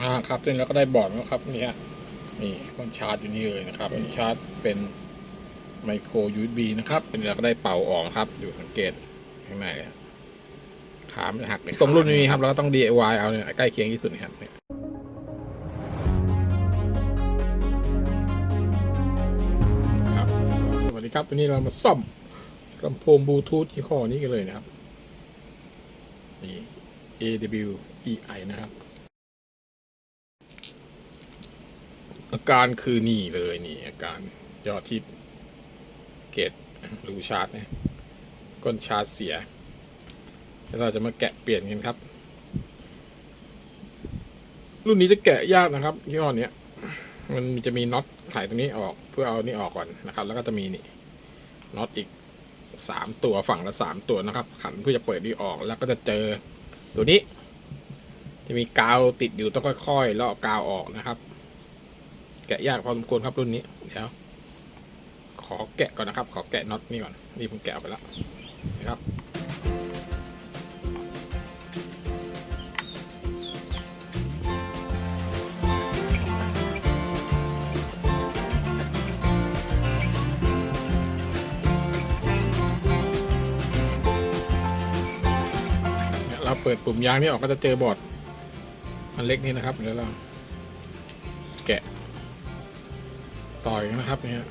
อ่าครับซึ่งเราก็ได้บอร์ดแล้วครับเนี่ยนี่คนชาร์จอยู่นี่เลยนะครับคนชาร์จเป็นไมโคร USB นะครับเป็นเราก็ได้เป่าออกครับอยู่สังเกตข้างในอะขาไม่หักเลยตรงรุ่นนี้ครับเราก็ต้อง DIY เอาเนี่ยใกล้เคียงที่สุดนะครับเนี่ยครับ สวัสดีครับวันนี้เรามาซ่อมลำโพงบลูทูธยี่ห้อนี้กันเลยนะครับนี่ AWEI นะครับ อา การคือนี่เลยนี่อาการยอดที่เกตรูชาร์จเนี่ยก้นชาร์จเสียแล้วเราจะมาแกะเปลี่ยนกันครับ รุ่นนี้จะแกะยากนะครับยี่ห้อเนี้ยมันจะมีน็อตไขตรงนี้ออกเพื่อเอานี่ออกก่อนนะครับ แล้วก็จะมีนี่น็อตอีกสามตัวฝั่งละสามตัวนะครับ ขันเพื่อจะเปิดนี่ออกแล้วก็จะเจอตัวนี้ จะมีกาวติดอยู่ต้องค่อยๆเลอกกาวออกนะครับ แกะยากพอสมควรครับรุ่นนี้ เดี๋ยว ขอแกะก่อนนะครับ ขอแกะน็อตนี่ก่อน นี่ผมแกะออกไปแล้วนะครับเนี่ยเราเปิดปุ่มยางนี่ออกก็จะเจอบอร์ด มันเล็กนี่นะครับ เดี๋ยวเราแกะ ต่อยนะครับเนี่ย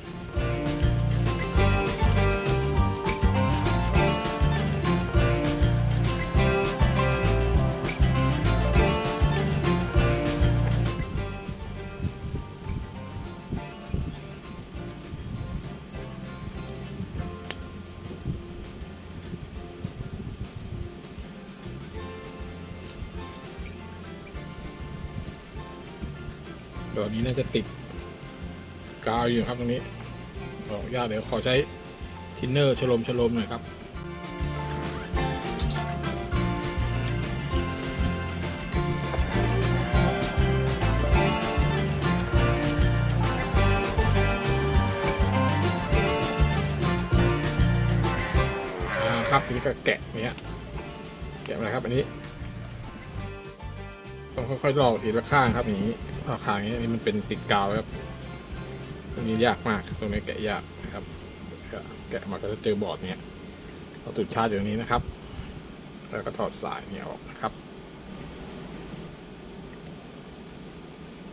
เดี๋ยวนี้น่าจะติด กาวอยู่ครับตรงนี้บอกยากเดี๋ยวขอใช้ทินเนอร์ชโลมชโลมหน่อยครับครับทีนี้ก็แกะเนี้ยแกะมาเลยครับอันนี้ ต้องค่อยๆลอกทีละข้างครับอย่างนี้ลอข้างอย่างนี้อันนี้มันเป็นติดกาวครับ รงนี้ยากมาก ตรงนี้แกะยากนะครับก็แกะมาก็จะเจอบอร์ดเนี้ยเราตุดชาร์จอยู่ตรงนี้นะครับ แล้วก็ถอดสายเนี่ยออกนะครับ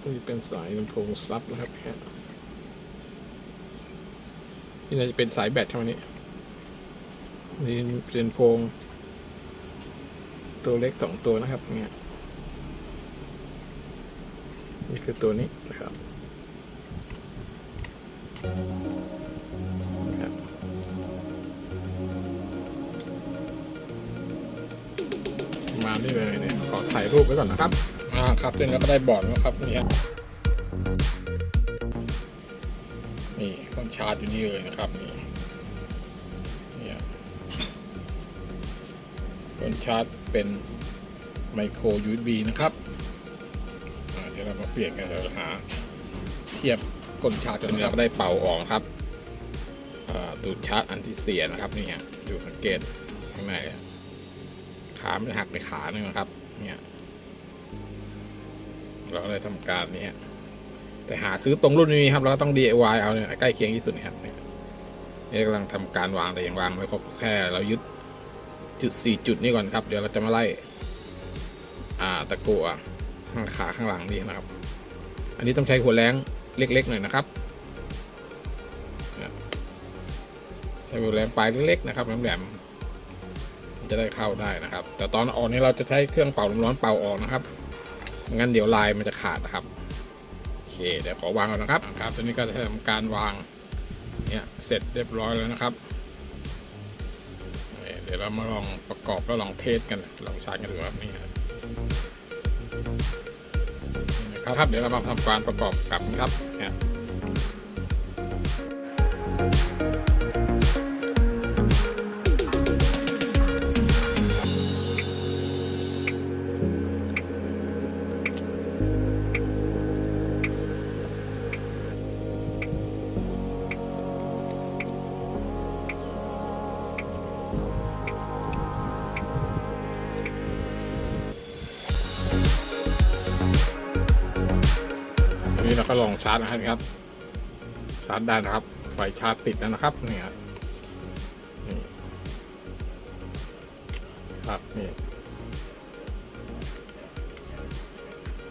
นี่เป็นสายลำโพงซับนะครับเนี่ยนี่าจะเป็นสายแบตเท่านี้นี่เป็นโพง ตัวเล็กสองตัวนะครับเนี่ยนี่คือตัวนี้นะครับ มาได้เลยเนี่ยขอถ่ายรูปไว้ก่อนนะครับ อ่าครับเสร็จแล้วก็ได้บอร์ดแล้วครับเนี่ยนี่ต้องชาร์จอยู่นี่เลยนะครับนี่เนี่ยต้นชาร์จเป็นไมโคร USB นะครับเดี๋ยวเรามาเปลี่ยนกันเดี๋ยวหาเทียบ ก้นชาร์จกันเราก็ได้เป่าออกครับตูดชาร์จอันที่เสียนะครับนี่ฮะดูสังเกตข้างในขาไม่หักไปขาหนึ่งนะครับเนี่ยเราก็เลยทำการนี้แต่หาซื้อตรงรุ่นนี้ครับเราก็ต้อง DIY เอาเนี่ยใกล้เคียงที่สุดนะครับนี่กำลังทำการวางแต่ยังวางไม่ครบแค่ เรายึดจุดสี่จุดนี้ก่อนครับ เดี๋ยวเราจะมาไล่อ่าตะกั่วข้างขาข้างหลังนี่นะครับ อันนี้ต้องใช้หัวแรง เล็กๆหน่อยนะครับใช้หัวแรงปลายเล็กๆนะครับแหลมๆจะได้เข้าได้นะครับ แต่ตอนออกนี้เราจะใช้เครื่องเป่าลมร้อนเป่าออกนะครับงั้นเดี๋ยวลายมันจะขาดนะครับโอเคเดี๋ยวขอวางก่อนนะครับครับตอนนี้ก็จะทำการวางเนี่ยเสร็จเรียบร้อยแล้วนะครับเดี๋ยวเรามาลองประกอบแล้วลองเทสกันลองใชาร์จกันดูครับนี่ครับ นะครับ เดี๋ยวเรามาทำการประกอบกับนะครับเนี่ย นนี้เราก็ลองชาร์จนะครับ ชาร์จได้นะครับ ไฟชาร์จติดแล้วนะครับนี่ครับนี่ครับนี่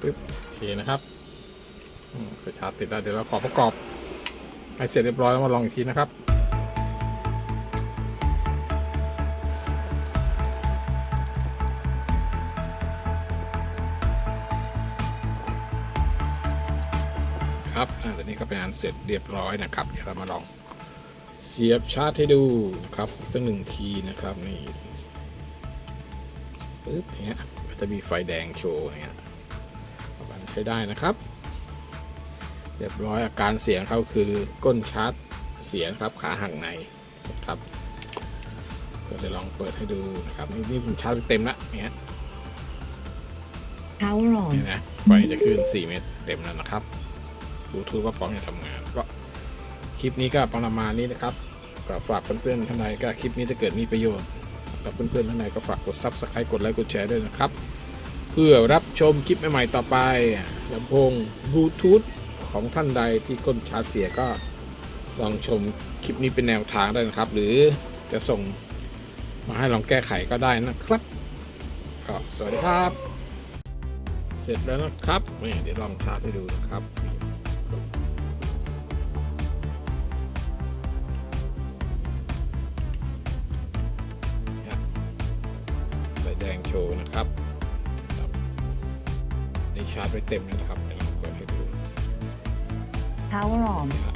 ปึ๊บโอเคนะครับไฟชาร์จติดแล้วเดี๋ยวเราขอประกอบให้เสร็จเรียบร้อยแล้วมาลองอีกทีนะครับ ครับอ่าตอนนี้ก็เป็นอันเสร็จเรียบร้อยนะครับ เดี๋ยวเรามาลองเสียบชาร์จให้ดูนะครับอีกสักหนึ่งทีนะครับนี่ปึ๊บเนี้ยก็จะมีไฟแดงโชว์เนี้ยประมาณใช้ได้นะครับ เรียบร้อยอาการเสียงเขาคือก้นชาร์จเสียครับขาห่างในนะครับ ก็จะลองเปิดให้ดูนะครับ นี่นี่ผมชาร์จเต็มละเนี้ย Power on. นี่นะไฟจะขึ้น 4 เมตรเต็มแล้วนะครับ บลูทูธก็พร้อมจะทำงานก็คลิปนี้ก็ประมาณนี้นะครับก็ฝากเพื่อนๆท่านใดก็คลิปนี้จะเกิดมีประโยชน์กับเพื่อนๆท่านใดก็ฝากกด Subscribe กดไลค์กดแชร์ด้วยนะครับ เพื่อรับชมคลิปใหม่ๆต่อไปลำโพงบลูทูธของท่านใดที่ก้นชาเสียก็ลองชมคลิปนี้เป็นแนวทางได้นะครับ หรือจะส่งมาให้ลองแก้ไขก็ได้นะครับก็สวัสดีครับ เสร็จแล้วนะครับเดี๋ยวลองชาร์จให้ดูนะครับ ว์นะครับครับนี่ชาร์จไปเต็มแล้วนะครับเดี๋ยวลองเปิดให้ดู Power on. นะฮะ